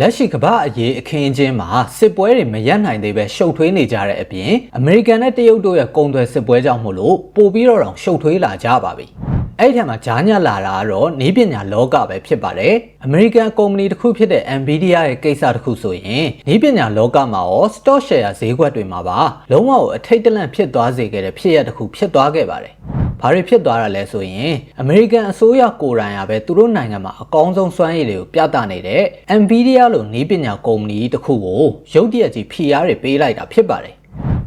လက်ရှိကမ္ဘာအရေးအခင်းအကျင်းမှာစစ်ပွဲတွေမရပ်နိုင်သေးပဲရှုပ်ထွေးနေကြတဲ့အပြင်အမေရိကန်နဲ့တရုတ်တို့ရဲ့ကုန်သွယ်စစ်ပွဲကြောင့်မို့လို့ပိုပြီးတော့တောင်ရှုပ်ထွေးလာကြပါပြီ။အဲ့ဒီထက်မှာဂျားညက်လာတာကတော့နေပညာလောကပဲဖြစ်ပါတယ်။အမေရိကန်ကုမ္ပဏီတစ်ခုဖြစ်တဲ့ Nvidia ရဲ့ကိစ္စတစ်ခုဆိုရင်နေပညာလောကမှာရော stock share ဈေးကွက်တွေမှာပါလုံးဝအထိတ်တလန့်ဖြစ်သွားစေခဲ့တဲ့ဖြစ်ရပ်တစ်ခုဖြစ်သွားခဲ့ပါတယ်။ ဘာတွေဖြစ်သွားတာလဲဆိုရင်အမေရိကန်အစိုးရကိုယ်တိုင်ကပဲသူတို့နိုင်ငံမှာအကောင်းဆုံးစွမ်းရည်တွေကိုပြသနေတဲ့ Nvidia လို့နည်းပညာကုမ္ပဏီတစ်ခုကိုရုတ်တရက်ကြီး PR တွေပေးလိုက်တာဖြစ်ပါတယ်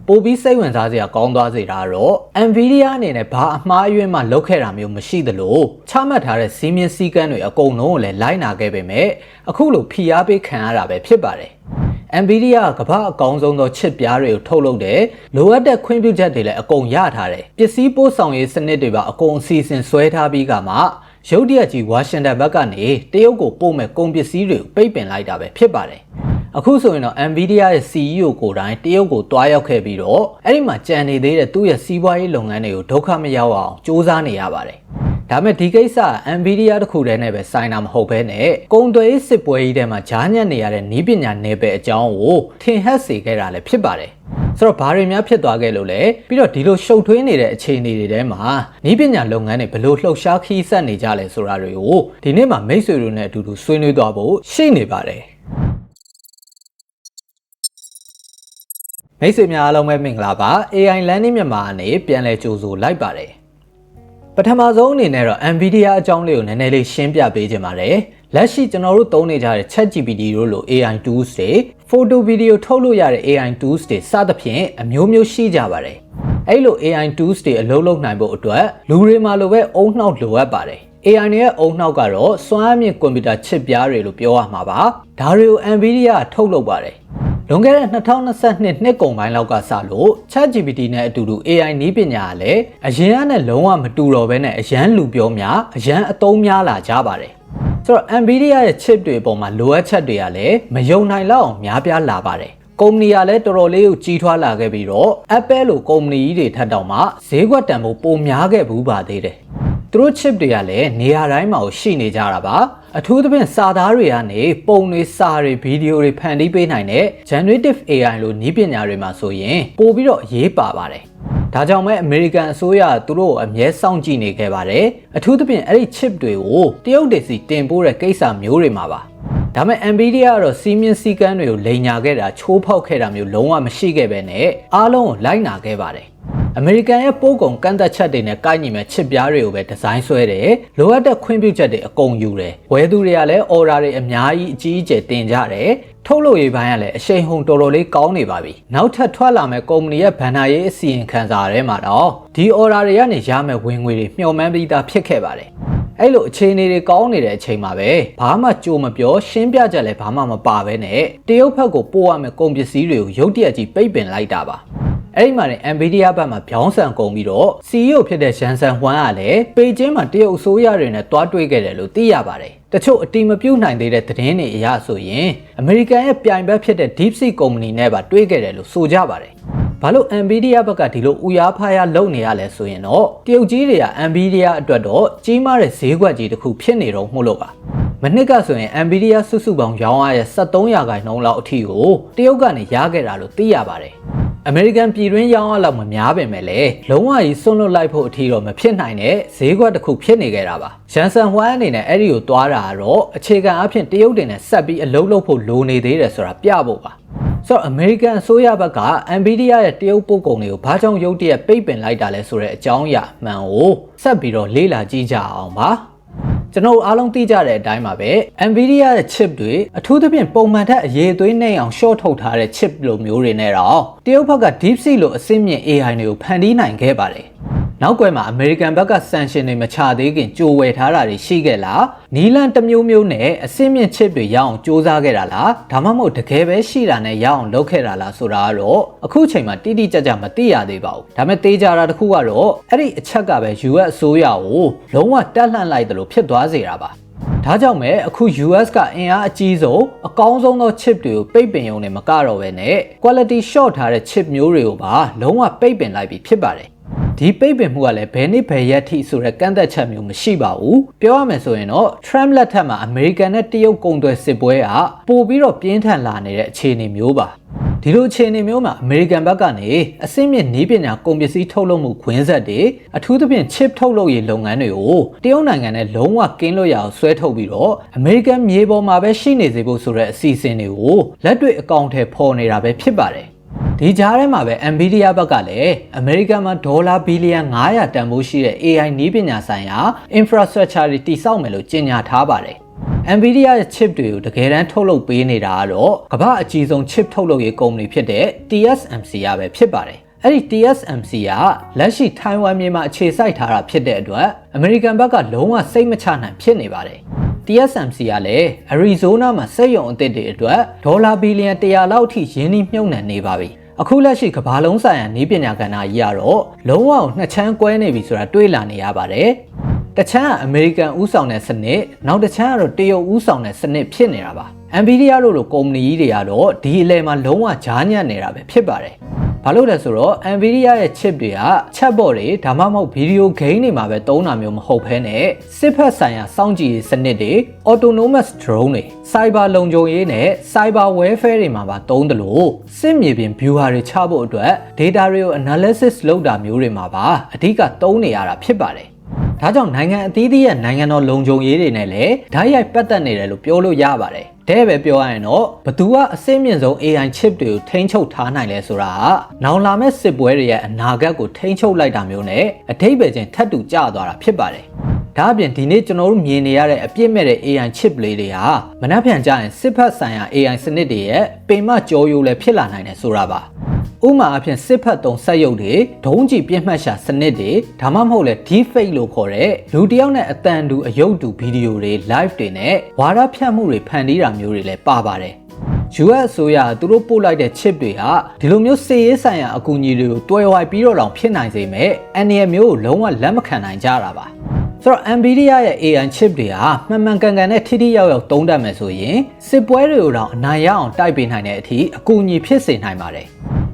ပိုပြီးစိတ်ဝင်စားစရာကောင်းသွားစေတာကတော့ Nvidia အနေနဲ့ဘာအမှားအယွင်းမှလုပ်ခဲ့တာမျိုးမရှိသလိုချမှတ်ထားတဲ့စီးမြင်စည်းကမ်းတွေအကုန်လုံးကိုလည်းလိုက်နာခဲ့ပေမဲ့အခုလို PR ပေးခံရတာပဲဖြစ်ပါတယ် Nvidia ကကမ္ဘာအကောင်းဆုံးသောချစ်ပြားတွေကိုထုတ်လုပ်တယ်လိုအပ်တဲ့ခွင့်ပြုချက်တွေလည်းအကုန်ရထားတယ်ပစ္စည်းပို့ဆောင်ရေးစနစ်တွေပါအကုန်အစီအစဉ်ဆွဲထားပြီးကမှရုတ်တရက်ကြီးဝါရှင်တန်ဘက်ကနေတရုတ်ကိုပို့မဲ့ကုန်ပစ္စည်းတွေကိုပိတ်ပင်လိုက်တာပဲဖြစ်ပါတယ်အခုဆိုရင်တော့ Nvidia ရဲ့ CEO ကိုယ်တိုင်တရုတ်ကိုတွားရောက်ခဲ့ပြီးတော့အဲ့ဒီမှာကြံနေသေးတဲ့သူ့ရဲ့စီးပွားရေးလုပ်ငန်းတွေကိုဒုက္ခမရောက်အောင်စ조사နေရပါတယ် ဒါမဲ့ဒီကိစ္စ Nvidia တခုတည်းနဲ့ပဲဆိုင်တာမဟုတ်ဘဲနဲ့ကုံသွေးစစ်ပွဲကြီးထဲမှာဂျားညက်နေရတဲ့နီးပညာနယ်ပယ်အကြောင်းကိုထင်ဟပ်စေခဲ့တာလည်းဖြစ်ပါတယ်ဆိုတော့ဘာတွေများဖြစ်သွားခဲ့လို့လဲပြီးတော့ဒီလိုရှုပ်ထွေးနေတဲ့အခြေအနေတွေထဲမှာနီးပညာလုပ်ငန်းတွေဘလို့လှုပ်ရှားခီးဆက်နေကြလဲဆိုတာတွေကိုဒီနေ့မှာမိတ်ဆွေတို့နဲ့အတူတူဆွေးနွေးသွားဖို့ရှိနေပါတယ်မိတ်ဆွေများအားလုံးပဲမင်္ဂလာပါ AI Learning မြန်မာအနေပြန်လည်ကြိုဆိုလိုက်ပါတယ် ပထမဆုံးအနေနဲ့တော့ NVIDIA အကြောင်းလေးကိုနည်းနည်းလေးရှင်းပြပေးခြင်းပါတယ်လက်ရှိကျွန်တော်တို့သုံးနေကြတဲ့ ChatGPT တို့လို AI tools တွေ photo video ထုတ်လို့ရတဲ့ AI tools တွေစသဖြင့်အမျိုးမျိုးရှိကြပါတယ်အဲ့လို AI tools တွေအလုပ်လုပ်နိုင်ဖို့အတွက်လူတွေမှာလိုပဲအုံနှောက်လိုအပ်ပါတယ် AI ရဲ့အုံနှောက်ကတော့စွမ်းအားမြင့်ကွန်ပျူတာချစ်ပြားတွေလို့ပြောရမှာပါဒါတွေကို NVIDIA ထုတ်လုပ်ပါတယ် လွန်ခဲ့တဲ့2022နှစ်ကုန်ပိုင်းလောက်ကစလို့ ChatGPT နဲ့အတူတူ AI နည်းပညာကလည်းအရင်ကနဲ့လုံးဝမတူတော့ဘဲနဲ့အရန်လူပြောများအရန်အသုံးများလာကြပါတယ်ဆိုတော့ Nvidia ရဲ့ chip တွေပေါ်မှာလိုအပ်ချက်တွေကလည်းမယုံနိုင်လောက်အောင်များပြားလာပါတယ်ကုမ္ပဏီကလည်းတော်တော်လေးကိုကြီးထွားလာခဲ့ပြီးတော့ Apple လိုကုမ္ပဏီကြီးတွေထက်တောင်မှဈေးကွက်တန်ဖိုးပိုများခဲ့ဘူးပါသေးတယ် သူတို့ chip တွေကလည်းနေရာတိုင်းမှာရှိနေကြတာပါအထူးသဖြင့်စာသားတွေကနေပုံတွေစာတွေဗီဒီယိုတွေဖန်တီးပေးနိုင်တဲ့ generative AI လို့နည်းပညာတွေမှာဆိုရင်ပို့ပြီးတော့အရေးပါပါတယ်ဒါကြောင့်မဲအမေရိကန်အစိုးရကသူတို့ကိုအမြဲစောင့်ကြည့်နေခဲ့ပါတယ်အထူးသဖြင့်အဲ့ဒီ chip တွေကိုတရုတ်ဒေစီတင်ပို့တဲ့ကိစ္စမျိုးတွေမှာပါဒါပေမဲ့ Nvidia ကတော့စီးမြင့်စည်းကမ်းတွေကိုလိန်ညာခဲ့တာချိုးဖောက်ခဲ့တာမျိုးလုံးဝမရှိခဲ့ပဲနဲ့အားလုံးကိုလိုက်နာခဲ့ပါတယ် အမေရိကန်ရဲ့ပို့ကုန်ကန့်သက်ချက်တွေနဲ့ကိုက်ညီမဲ့ချစ်ပြားတွေကိုပဲဒီဇိုင်းဆွဲတယ်လိုအပ်တဲ့ခွင့်ပြုချက်တွေအကုန်ယူတယ်ဝယ်သူတွေကလည်း order တွေအများကြီးအကြီးအကျယ်တင်ကြတယ်ထုတ်လုပ်ရေးပိုင်းကလည်းအရှိန်ဟုန်တော်တော်လေးကောင်းနေပါပြီနောက်ထပ်ထွက်လာမဲ့ကုမ္ပဏီရဲ့ဘဏ္ဍာရေးအစီရင်ခံစာထဲမှာတော့ဒီ order တွေကနေရမယ့်ဝင်ငွေတွေမျှော်မှန်းပြီးသားဖြစ်ခဲ့ပါတယ်အဲ့လိုအခြေအနေတွေကောင်းနေတဲ့အချိန်မှာပဲဘာမှကြိုမပြောရှင်းပြချက်လည်းဘာမှမပါဘဲနဲ့တရုတ်ဘက်ကိုပို့ရမယ့်ကုန်ပစ္စည်းတွေကိုရုတ်တရက်ကြီးပိတ်ပင်လိုက်တာပါ အဲ့ဒီမှာနေ Nvidia ဘက်မှာပြောင်းဆန်ကုန်ပြီးတော့ CEO ဖြစ်တဲ့ဂျန်ဆန်ဟွမ်ကလည်းပေကျင်းမှာတရုတ်အစိုးရတွေနဲ့တွားတွေ့ခဲ့တယ်လို့သိရပါတယ်။တချို့အတိမပြုတ်နိုင်သေးတဲ့သတင်းတွေအရဆိုရင်အမေရိကန်ရဲ့ပြိုင်ဘက်ဖြစ်တဲ့ DeepSeek ကုမ္ပဏီနဲ့ပါတွေ့ခဲ့တယ်လို့ဆိုကြပါတယ်။ဘာလို့ Nvidia ဘက်ကဒီလိုဥရားဖားရလုပ်နေရလဲဆိုရင်တော့တရုတ်ကြီးတွေက Nvidia အတွက်တော့ကြီးမားတဲ့ဈေးကွက်ကြီးတစ်ခုဖြစ်နေတော့မှုလို့ပါ။မနှစ်ကဆိုရင် Nvidia စုစုပေါင်းရောင်းရတဲ့73ရာခိုင်နှုန်းလောက်အထိကိုတရုတ်ကနေရခဲ့တာလို့သိရပါတယ်။ အမေရိကန်ပြည်တွင်းရောင်းအားလောက်မများပင်မဲ့လည်းလုံးဝကြီးစွန့်လွတ်လိုက်ဖို့အထီတော့မဖြစ်နိုင်တဲ့ဈေးကွက်တစ်ခုဖြစ်နေကြတာပါ။ရန်ဆန်ဟွမ်အနေနဲ့အဲ့ဒီကိုသွားတာကတော့အခြေခံအဖြစ်တရုတ်တင်နဲ့ဆက်ပြီးအလုံးလုံးဖို့လိုနေသေးတယ်ဆိုတာပြဖို့ပါ။ဆိုတော့အမေရိကန်အစိုးရဘက်က Nvidia ရဲ့တရုတ်ပို့ကုန်တွေကိုဘာကြောင့်ရုတ်တရက်ပိတ်ပင်လိုက်တာလဲဆိုတဲ့အကြောင်းအရာမှန်ကိုဆက်ပြီးတော့လေ့လာကြည့်ကြအောင်ပါ။ ကျွန်တော်အားလုံးသိကြတဲ့အတိုင်းပါပဲ Nvidia ရဲ့ chip တွေအထူးသဖြင့်ပုံမှန်ထက်အရေးသွေးနှိမ်အောင် short ထုတ်ထားတဲ့ chip လိုမျိုးတွေနဲ့တော့တရုတ်ဘက်က DeepSeek လိုအဆင့်မြင့် AI တွေကိုဖန်တီးနိုင်ခဲ့ပါတယ် နောက်ကွယ်မှာအမေရိကန်ဘက်ကဆန်ရှင်တွေမချသေးခင်ကြိုဝယ်ထားတာတွေရှိခဲ့လားနီလန်တစ်မျိုးမျိုးနဲ့အစင်းမြင့်ချစ်တွေရအောင်စူးစမ်းခဲ့တာလားဒါမှမဟုတ်တကယ်ပဲရှိတာနဲ့ရအောင်လုပ်ခဲ့တာလားဆိုတာကတော့အခုချိန်မှာတိတိကျကျမသိရသေးပါဘူးဒါပေမဲ့တေးကြတာတစ်ခုကတော့အဲ့ဒီအချက်ကပဲ US အစိုးရကိုလုံးဝတက်လှန့်လိုက်တယ်လို့ဖြစ်သွားစေတာပါဒါကြောင့်မဲ့အခု US ကအင်အားအကြီးဆုံးအကောင်းဆုံးသော chip တွေကိုပိတ်ပင်ရုံနဲ့မကတော့ပဲနဲ့ quality short ထားတဲ့ chip မျိုးတွေကိုပါလုံးဝပိတ်ပင်လိုက်ပြီးဖြစ်ပါတယ် ဒီပိတ်ပင်မှုကလည်းဘယ်နည်းဘယ်ရက်ထိဆိုတဲ့ကန့်သက်ချက်မျိုးမရှိပါဘူးပြောရမယ်ဆိုရင်တော့ Trump လက်ထက်မှာအမေရိကန်နဲ့တရုတ်ကုန်သွယ်စစ်ပွဲကပိုပြီးတော့ပြင်းထန်လာနေတဲ့အခြေအနေမျိုးပါဒီလိုအခြေအနေမျိုးမှာအမေရိကန်ဘက်ကနေအစိမ့်မြင့်နည်းပညာကုန်ပစ္စည်းထုတ်လုပ်မှုခွင်းဆက်တွေအထူးသဖြင့် chip ထုတ်လုပ်ရေးလုပ်ငန်းတွေကိုတရုတ်နိုင်ငံနဲ့လုံးဝကင်းလွတ်ရအောင်ဆွဲထုတ်ပြီးတော့အမေရိကန်မြေပေါ်မှာပဲရှိနေစေဖို့ဆိုတဲ့အစီအစဉ်တွေကိုလက်တွေ့အကောင့်ထဲပေါ်နေတာပဲဖြစ်ပါတယ် ဒီကြားထဲမှာပဲ Nvidia ဘက်ကလည်းအမေရိကန်မှာဒေါ်လာဘီလီယံ900တန်ဖိုးရှိတဲ့ AI နည်းပညာဆိုင်ရာ infrastructure တွေတည်ဆောက်မယ်လို့ကြေညာထားပါတယ်။ Nvidia ရဲ့ chip တွေကိုတကယ်တမ်းထုတ်လုပ်ပေးနေတာကတော့ကမ္ဘာအကြီးဆုံး chip ထုတ်လုပ်ရေးကုမ္ပဏီဖြစ်တဲ့ TSMC ရပဲဖြစ်ပါတယ်။အဲ့ဒီ TSMC ကလက်ရှိထိုင်ဝမ်မြေမှာအခြေစိုက်ထားတာဖြစ်တဲ့အတွက်အမေရိကန်ဘက်ကလုံးဝစိတ်မချနိုင်ဖြစ်နေပါတယ်။ TSMC ကလည်း Arizona မှာစက်ရုံအသစ်တွေအတွက်ဒေါ်လာဘီလီယံ100လောက်ထိရင်းနှီးမြှုပ်နှံနေပါပြီ။အခုလက်ရှိကမ္ဘာလုံးဆိုင်ရာနည်းပညာကဏ္ဍကြီးကတော့လုံးဝနှစ်ချမ်းကွဲနေပြီဆိုတာတွေးလာနေရပါတယ်။တချမ်းကအမေရိကန်ဥဆောင်တဲ့စနစ်နောက်တချမ်းကတော့တရုတ်ဥဆောင်တဲ့စနစ်ဖြစ်နေတာပါ Nvidia တို့လိုကုမ္ပဏီကြီးတွေကတော့ဒီအလဲမှာလုံးဝကြားညံ့နေတာပဲဖြစ်ပါတယ် ဘာလို့လဲဆိုတော့ Nvidia ရဲ့ chip တွေက chatbot တွေဒါမှမဟုတ် video game တွေမှာပဲသုံးတာမျိုးမဟုတ်ဘဲနဲ့စစ်ဖက်ဆိုင်ရာစောင့်ကြည့်ရေးစနစ်တွေ autonomous drone တွေ cyber လုံခြုံရေးနဲ့ cyber warfare တွေမှာပါသုံးတယ်လို့စစ်မြေပြင် viewer တွေချဖို့အတွက် data တွေကို analysis လုပ်တာမျိုးတွေမှာပါအဓိကသုံးနေရတာဖြစ်ပါတယ် ဒါကြောင့်နိုင်ငံအသီးသီးရဲ့နိုင်ငံတော်လုံခြုံရေးတွေနဲ့လည်းဓာတ်ရိုက်ပတ်သက်နေတယ်လို့ပြောလို့ရပါတယ်။တဲ့ပဲပြောရရင်တော့ဘသူကအစိမ့်မြင့်ဆုံး AI chip တွေကိုထိန်းချုပ်ထားနိုင်လဲဆိုတာကနောင်လာမဲ့စစ်ပွဲတွေရဲ့အနာဂတ်ကိုထိန်းချုပ်လိုက်တာမျိုးနဲ့အထိပ္ပယ်ချင်းထပ်တူကျသွားတာဖြစ်ပါတယ်။ဒါအပြင်ဒီနေ့ကျွန်တော်တို့မြင်နေရတဲ့အပြစ်မဲ့တဲ့ AI chip လေးတွေဟာမနှက်ဖြန်ကြရင်စစ်ဖက်ဆိုင်ရာ AI စနစ်တွေရဲ့ပင်မကြောရိုးလည်းဖြစ်လာနိုင်တယ်ဆိုတာပါ။ဥမာအဖြစ်စစ်ဖက်သုံးစက်ရုပ်တွေဒုံးကျည်ပြင်းမှတ်ရှာစနစ်တွေဒါမှမဟုတ်လဲ deepfake လို့ခေါ်တဲ့လူတစ်ယောက်နဲ့အတန်တူအယုတ်တူဗီဒီယိုတွေ live တွေနဲ့ဝါဒဖြန့်မှုတွေဖန်တီးတာမျိုးတွေလည်းပါပါတယ် US အစိုးရသူတို့ပို့လိုက်တဲ့ chip တွေဟာဒီလိုမျိုးစေရေးဆိုင်ရာအကူအညီတွေကိုတွယ်ဝိုက်ပြီးတော့တောင်ဖြစ်နိုင်စေမဲ့အန်ရမျိုးကိုလုံးဝလက်မခံနိုင်ကြတာပါဆိုတော့ Nvidia ရဲ့ AI chip တွေဟာမှန်မှန်ကန်ကန်နဲ့ထိထိရောက်ရောက်သုံးတတ်မယ်ဆိုရင်စစ်ပွဲတွေကိုတော့အနိုင်ရအောင်တိုက်ပေးနိုင်တဲ့အထိအကူအညီဖြစ်စေနိုင်ပါတယ်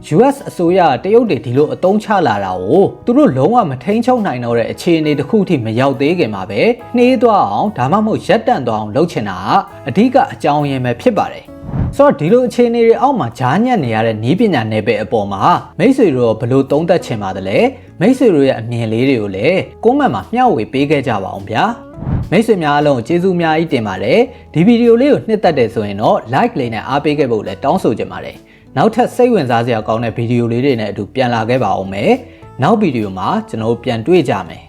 US အစိုးရတရုတ်တွေဒီလိုအတုံးချလာတာကိုသူတို့လုံးဝမထိန်ချုပ်နိုင်တော့တဲ့အခြေအနေတစ်ခုထိမရောက်သေးခင်မှာပဲနှေးသွားအောင်ဒါမှမဟုတ်ရပ်တန့်သွားအောင်လုပ်ချင်တာအဓိကအကြောင်းရင်းပဲဖြစ်ပါတယ်ဆိုတော့ဒီလိုအခြေအနေတွေအောက်မှာဂျားညံ့နေရတဲ့နီးပညာနယ်ပယ်အပေါ်မှာမိတ်ဆွေတို့ဘလို့သုံးသပ်ချင်ပါတယ်လဲမိတ်ဆွေတို့ရဲ့အမြင်လေးတွေကိုလည်းကွန်မန့်မှာမျှဝေပေးခဲ့ကြပါအောင်ဗျာမိတ်ဆွေများအလုံးကျေးဇူးများကြီးတင်ပါတယ်ဒီဗီဒီယိုလေးကိုနှစ်သက်တယ်ဆိုရင်တော့ like လေးနဲ့အားပေးခဲ့ဖို့လည်းတောင်းဆိုချင်ပါတယ် နောက်ထပ်စိတ်ဝင်စားစရာကောင်းတဲ့ဗီဒီယိုလေးတွေနဲ့အတူပြန်လာခဲ့ပါအောင်မယ်နောက်ဗီဒီယိုမှာကျွန်တော်ပြန်တွေ့ကြမယ်